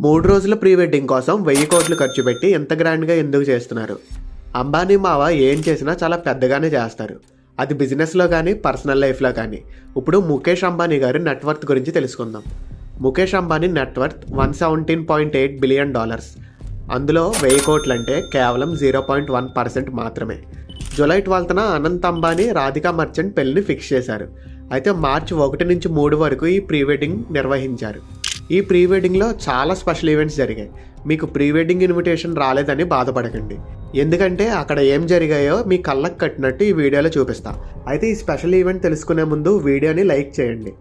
మూడు రోజుల pre wedding కోసం వెయ్యి కోట్లు ఖర్చు పెట్టి ఎంత గ్రాండ్గా ఎందుకు చేస్తున్నారు? అంబానీ మావ ఏం చేసినా చాలా పెద్దగానే చేస్తారు. అది బిజినెస్లో కానీ పర్సనల్ లైఫ్లో కానీ. ఇప్పుడు ముఖేష్ అంబానీ గారి నెట్వర్త్ గురించి తెలుసుకుందాం. Mukesh Ambani net worth one seventeen point eight billion dollars. అందులో వెయ్యి కోట్లు అంటే కేవలం జీరో పాయింట్ వన్ పర్సెంట్ మాత్రమే. జూలై ట్వెల్త్న అనంత్ అంబానీ రాధికా మర్చెంట్ పెళ్ళిని ఫిక్స్ చేశారు. అయితే మార్చి ఒకటి నుంచి మూడు వరకు ఈ ప్రీ వెడ్డింగ్ నిర్వహించారు. ఈ ప్రీ వెడ్డింగ్లో చాలా స్పెషల్ ఈవెంట్స్ జరిగాయి. మీకు ప్రీ వెడ్డింగ్ ఇన్విటేషన్ రాలేదని బాధపడకండి. ఎందుకంటే అక్కడ ఏం జరిగాయో మీ కళ్ళకు కట్టినట్టు ఈ వీడియోలో చూపిస్తా. అయితే ఈ స్పెషల్ ఈవెంట్ తెలుసుకునే ముందు వీడియోని లైక్ చేయండి.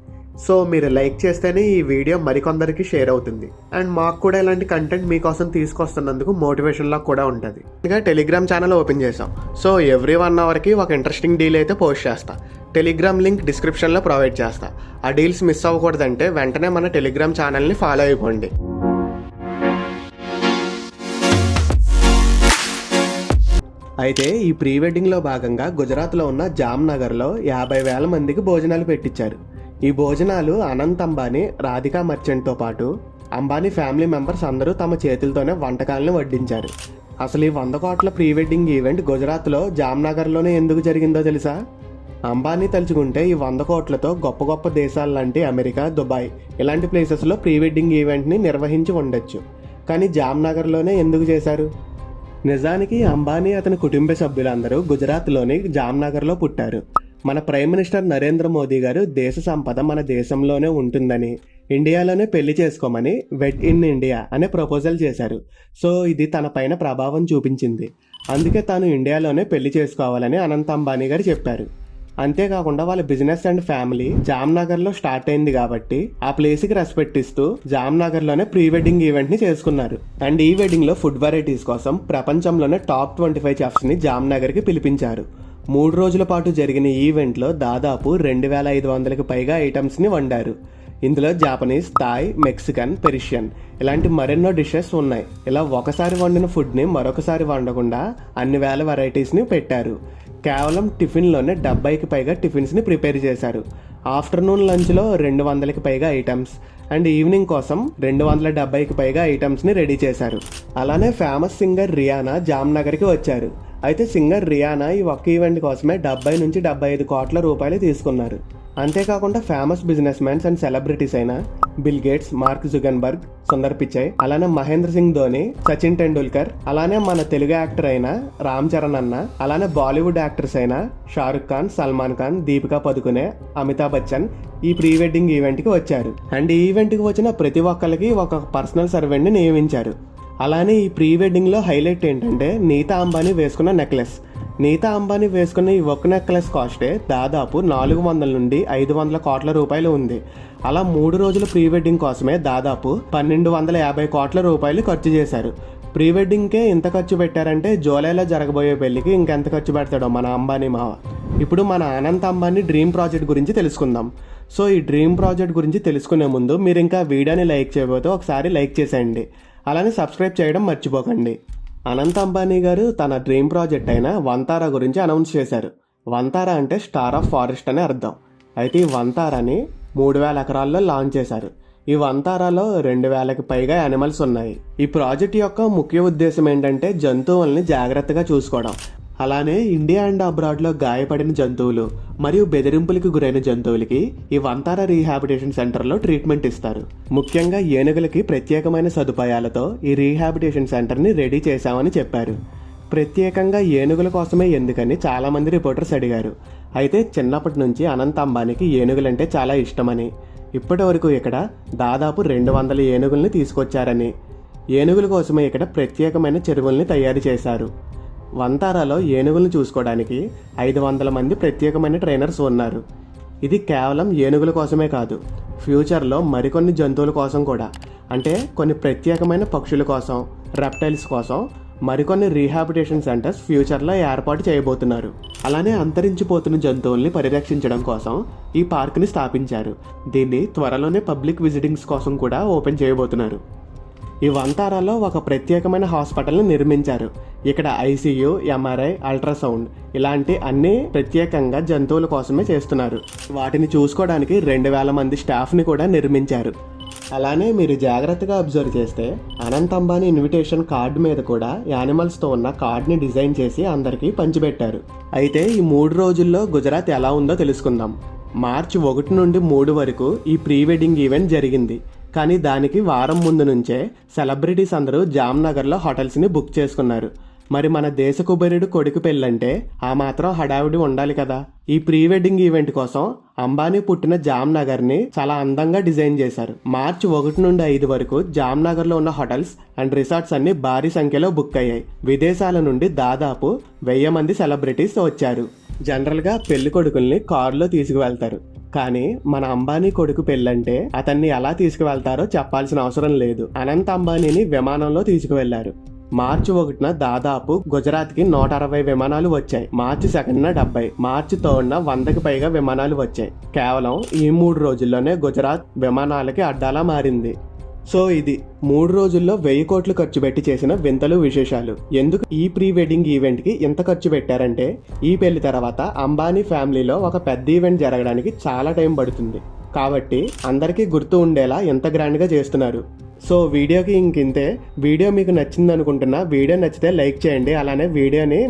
సో మీరు లైక్ చేస్తేనే ఈ వీడియో మరికొందరికి షేర్ అవుతుంది. అండ్ మాకు కూడా ఇలాంటి కంటెంట్ మీకోసం తీసుకొస్తున్నందుకు మోటివేషన్లా కూడా ఉంటుంది. ఇంకా టెలిగ్రామ్ ఛానల్ ఓపెన్ చేసాం సో ఎవ్రీ వన్ అవర్కి ఒక ఇంట్రెస్టింగ్ డీల్ అయితే పోస్ట్ చేస్తా. టెలిగ్రామ్ లింక్ డిస్క్రిప్షన్లో ప్రొవైడ్ చేస్తా. ఆ డీల్స్ మిస్ అవ్వకూడదంటే వెంటనే మన టెలిగ్రామ్ ఛానల్ని ఫాలో అయిపోండి. అయితే ఈ ప్రీ వెడ్డింగ్లో భాగంగా గుజరాత్లో ఉన్న జామ్నగర్లో యాభై వేల మందికి భోజనాలు పెట్టించారు. ఈ భోజనాలు అనంత్ అంబానీ రాధికా మర్చెంట్తో పాటు అంబానీ ఫ్యామిలీ మెంబర్స్ అందరూ తమ చేతులతోనే వంటకాలను వడ్డించారు. అసలు ఈ వంద కోట్ల ప్రీ వెడ్డింగ్ ఈవెంట్ గుజరాత్లో జామ్నగర్లోనే ఎందుకు జరిగిందో తెలుసా? అంబానీ తలుచుకుంటే ఈ వంద కోట్లతో గొప్ప గొప్ప దేశాలు లాంటి అమెరికా దుబాయ్ ఇలాంటి ప్లేసెస్లో ప్రీ వెడ్డింగ్ ఈవెంట్ని నిర్వహించి ఉండొచ్చు. కానీ జామ్నగర్లోనే ఎందుకు చేశారు? నిజానికి అంబానీ అతని కుటుంబ సభ్యులందరూ గుజరాత్లోని జామ్నగర్లో పుట్టారు. మన ప్రైమ్ మినిస్టర్ నరేంద్ర మోదీ గారు దేశ సంపద మన దేశంలోనే ఉంటుందని ఇండియాలోనే పెళ్ళి చేసుకోమని వెడ్ ఇన్ ఇండియా అనే ప్రపోజల్ చేశారు. సో ఇది తన పైన ప్రభావం చూపించింది. అందుకే తాను ఇండియాలోనే పెళ్ళి చేసుకోవాలని అనంత అంబానీ గారు చెప్పారు. అంతేకాకుండా వాళ్ళ బిజినెస్ అండ్ ఫ్యామిలీ జామ్నగర్లో స్టార్ట్ అయింది కాబట్టి ఆ ప్లేస్కి రెస్పెక్ట్ ఇస్తూ జామ్నగర్లోనే ప్రీ వెడ్డింగ్ ఈవెంట్ని చేసుకున్నారు. అండ్ ఈ వెడ్డింగ్లో ఫుడ్ వెరైటీస్ కోసం ప్రపంచంలోనే టాప్ ట్వంటీ ఫైవ్ చెఫ్స్ని జామ్నగర్కి పిలిపించారు. మూడు రోజుల పాటు జరిగిన ఈవెంట్లో దాదాపు రెండు వేల ఐదు వందలకి పైగా ఐటమ్స్ని వండారు. ఇందులో జాపనీస్ థాయ్ మెక్సికన్ పెరిషియన్ ఇలాంటి మరెన్నో డిషెస్ ఉన్నాయి. ఇలా ఒకసారి వండిన ఫుడ్ని మరొకసారి వండకుండా అన్ని వేల వెరైటీస్ని పెట్టారు. కేవలం టిఫిన్లోనే డెబ్బైకి పైగా టిఫిన్స్ని ప్రిపేర్ చేశారు. ఆఫ్టర్నూన్ లంచ్లో రెండు వందలకి పైగా ఐటమ్స్ అండ్ ఈవినింగ్ కోసం రెండు వందల డెబ్బైకి పైగా ఐటమ్స్ని రెడీ చేశారు. అలానే ఫేమస్ సింగర్ రియానా జామ్నగర్కి వచ్చారు. అయితే సింగర్ రియానా ఈ ఒక్క ఈవెంట్ కోసమే డెబ్బై నుంచి డెబ్బై ఐదు కోట్ల రూపాయలు తీసుకున్నారు. అంతేకాకుండా famous business mans and celebrities అయినా Bill Gates Mark Zuckerberg Sundar Pichai అలానే మహేంద్ర సింగ్ ధోని సచిన్ టెండూల్కర్ అలానే మన తెలుగు యాక్టర్ అయిన రామ్ చరణ్ అన్న అలానే బాలీవుడ్ యాక్టర్స్ అయిన షారుఖ్ ఖాన్ సల్మాన్ ఖాన్ దీపికా పదుకునే అమితాబ్ బచ్చన్ ఈ ప్రీ వెడ్డింగ్ ఈవెంట్కి వచ్చారు. అండ్ ఈ ఈవెంట్కి వచ్చిన ప్రతి ఒక్కరికి ఒక పర్సనల్ సర్వెంట్ని నియమించారు. అలానే ఈ ప్రీ వెడ్డింగ్లో హైలైట్ ఏంటంటే నీతా అంబానీ వేసుకున్న నెక్లెస్. నీతా అంబానీ వేసుకున్న ఈ ఒక్క నెక్లెస్ కాస్టే దాదాపు నాలుగు వందల నుండి ఐదు వందల కోట్ల రూపాయలు ఉంది. అలా మూడు రోజుల ప్రీ వెడ్డింగ్ కోసమే దాదాపు పన్నెండు వందల యాభై కోట్ల రూపాయలు ఖర్చు చేశారు. ప్రీ వెడ్డింగ్కే ఇంత ఖర్చు పెట్టారంటే జూలైలో జరగబోయే పెళ్ళికి ఇంకెంత ఖర్చు పెడతాడో మన అంబానీ మావ ఇప్పుడు మన అనంత్ అంబానీ డ్రీమ్ ప్రాజెక్ట్ గురించి తెలుసుకుందాం. సో ఈ డ్రీమ్ ప్రాజెక్ట్ గురించి తెలుసుకునే ముందు మీరు ఇంకా వీడియోని లైక్ చేయబోతే ఒకసారి లైక్ చేసేయండి. అలానే సబ్స్క్రైబ్ చేయడం మర్చిపోకండి. అనంత్ అంబానీ గారు తన డ్రీమ్ ప్రాజెక్ట్ అయిన వంతారా గురించి అనౌన్స్ చేశారు. వంతారా అంటే స్టార్ ఆఫ్ ఫారెస్ట్ అని అర్థం. అయితే ఈ వంతారాని మూడు వేల ఎకరాల్లో లాంచ్ చేశారు. ఈ వంతారాలో రెండు వేలకి పైగా యానిమల్స్ ఉన్నాయి. ఈ ప్రాజెక్ట్ యొక్క ముఖ్య ఉద్దేశం ఏంటంటే జంతువుల్ని జాగ్రత్తగా చూసుకోవడం. అలానే ఇండియా అండ్ అబ్రాడ్లో గాయపడిన జంతువులు మరియు బెదిరింపులకు గురైన జంతువులకి ఈ వంతార రీహాబిటేషన్ సెంటర్లో ట్రీట్మెంట్ ఇస్తారు. ముఖ్యంగా ఏనుగులకి ప్రత్యేకమైన సదుపాయాలతో ఈ రీహాబిటేషన్ సెంటర్ని రెడీ చేశామని చెప్పారు. ప్రత్యేకంగా ఏనుగుల కోసమే ఎందుకని చాలామంది రిపోర్టర్స్ అడిగారు. అయితే చిన్నప్పటి నుంచి అనంత్ అంబానీకి ఏనుగులంటే చాలా ఇష్టమని. ఇప్పటి వరకు ఇక్కడ దాదాపు రెండు వందల ఏనుగుల్ని తీసుకొచ్చారని. ఏనుగుల కోసమే ఇక్కడ ప్రత్యేకమైన చెరువుల్ని తయారు చేశారు. వంతారాలో ఏనుగులను చూసుకోవడానికి ఐదు వందల మంది ప్రత్యేకమైన ట్రైనర్స్ ఉన్నారు. ఇది కేవలం ఏనుగుల కోసమే కాదు ఫ్యూచర్లో మరికొన్ని జంతువుల కోసం కూడా. అంటే కొన్ని ప్రత్యేకమైన పక్షుల కోసం రెప్టైల్స్ కోసం మరికొన్ని రీహాబిటేషన్ సెంటర్స్ ఫ్యూచర్లో ఏర్పాటు చేయబోతున్నారు. అలానే అంతరించిపోతున్న జంతువుల్ని పరిరక్షించడం కోసం ఈ పార్క్ని స్థాపించారు. దీన్ని త్వరలోనే పబ్లిక్ విజిటింగ్స్ కోసం కూడా ఓపెన్ చేయబోతున్నారు. ఈ వంతారాలో ఒక ప్రత్యేకమైన హాస్పిటల్ని నిర్మించారు. ఇక్కడ ఐసీయూ ఎంఆర్ఐ అల్ట్రాసౌండ్ ఇలాంటి అన్ని ప్రత్యేకంగా జంతువుల కోసమే చేస్తున్నారు. వాటిని చూసుకోవడానికి రెండు వేల మంది స్టాఫ్ని కూడా నిర్మించారు. అలానే మీరు జాగ్రత్తగా అబ్జర్వ్ చేస్తే అనంత్ అంబానీ ఇన్విటేషన్ కార్డు మీద కూడా యానిమల్స్తో ఉన్న కార్డ్ని డిజైన్ చేసి అందరికీ పంచిపెట్టారు. అయితే ఈ మూడు రోజుల్లో గుజరాత్ ఎలా ఉందో తెలుసుకుందాం. మార్చి ఒకటి నుండి మూడు వరకు ఈ ప్రీ వెడ్డింగ్ ఈవెంట్ జరిగింది. కానీ దానికి వారం ముందు నుంచే సెలబ్రిటీస్ అందరూ జామ్నగర్లో హోటల్స్ని బుక్ చేసుకున్నారు. మరి మన దేశ కుబేరుడు కొడుకు పెళ్ళంటే ఆ మాత్రం హడావిడి ఉండాలి కదా. ఈ ప్రీ వెడ్డింగ్ ఈవెంట్ కోసం అంబానీ పుట్టిన జామ్నగర్ని చాలా అందంగా డిజైన్ చేశారు. మార్చి ఒకటి నుండి ఐదు వరకు జామ్నగర్లో ఉన్న హోటల్స్ అండ్ రిసార్ట్స్ అన్ని భారీ సంఖ్యలో బుక్ అయ్యాయి. విదేశాల నుండి దాదాపు వెయ్యి మంది సెలబ్రిటీస్ వచ్చారు. జనరల్గా పెళ్ళి కొడుకుల్ని కారులో తీసుకువెళ్తారు. కానీ మన అంబానీ కొడుకు పెళ్ళంటే అతన్ని ఎలా తీసుకువెళ్తారో చెప్పాల్సిన అవసరం లేదు. అనంత్ అంబానీని విమానంలో తీసుకువెళ్ళారు. మార్చి ఒకటిన దాదాపు గుజరాత్కి నూట అరవై విమానాలు వచ్చాయి. మార్చి సెకండ్న డెబ్బై మార్చి థర్డ్న వందకి పైగా విమానాలు వచ్చాయి. కేవలం ఈ మూడు రోజుల్లోనే గుజరాత్ విమానాలకి అడ్డాలా మారింది. సో ఇది మూడు రోజుల్లో వెయ్యి కోట్లు ఖర్చు పెట్టి చేసిన వింతలు విశేషాలు. ఎందుకు ఈ ప్రీ వెడ్డింగ్ ఈవెంట్కి ఎంత ఖర్చు పెట్టారంటే ఈ పెళ్ళి తర్వాత అంబానీ ఫ్యామిలీలో ఒక పెద్ద ఈవెంట్ జరగడానికి చాలా టైం పడుతుంది. కాబట్టి అందరికీ గుర్తు ఉండేలా ఎంత గ్రాండ్గా చేస్తున్నారు. సో వీడియోకి ఇంకింతే వీడియో మీకు నచ్చింది అనుకుంటున్నా వీడియో నచ్చితే లైక్ చేయండి అలానే వీడియోని